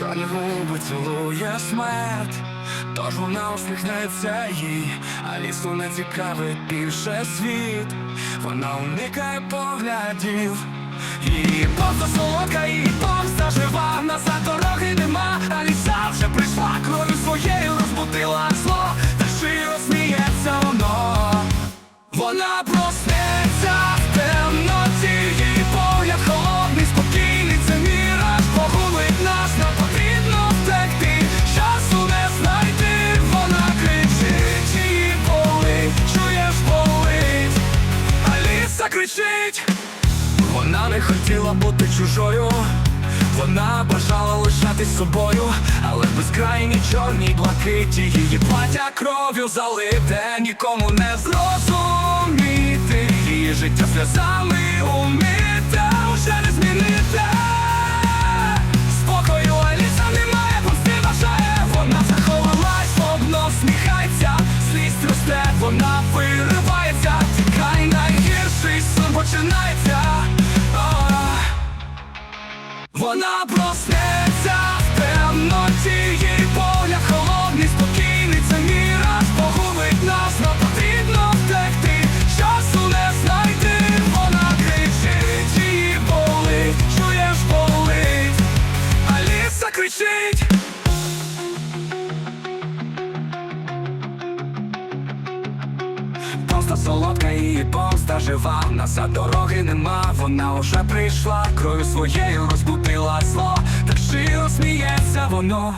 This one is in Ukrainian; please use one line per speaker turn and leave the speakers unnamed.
Чорні губи цілує смерть, тож вона усміхнеться їй, а лісу не цікавить більше світ, вона уникає поглядів. Її помста солодка, її помста жива, назад дороги нема, а ліса вже прийшла, кров'ю своєю розбудила зло, та широ сміється воно. Вона проснеться кричить, вона не хотіла бути чужою. Вона бажала лишатись собою, але в безкрайній чорній блакиті її платя кров'ю залите, нікому не зрозуміти. Її життя сльозами уміте, сон починається. Вона проснеться Помста солодка, її помста жива, назад дороги нема, вона уже прийшла, крою своєю розбудила зло, так широ сміється воно.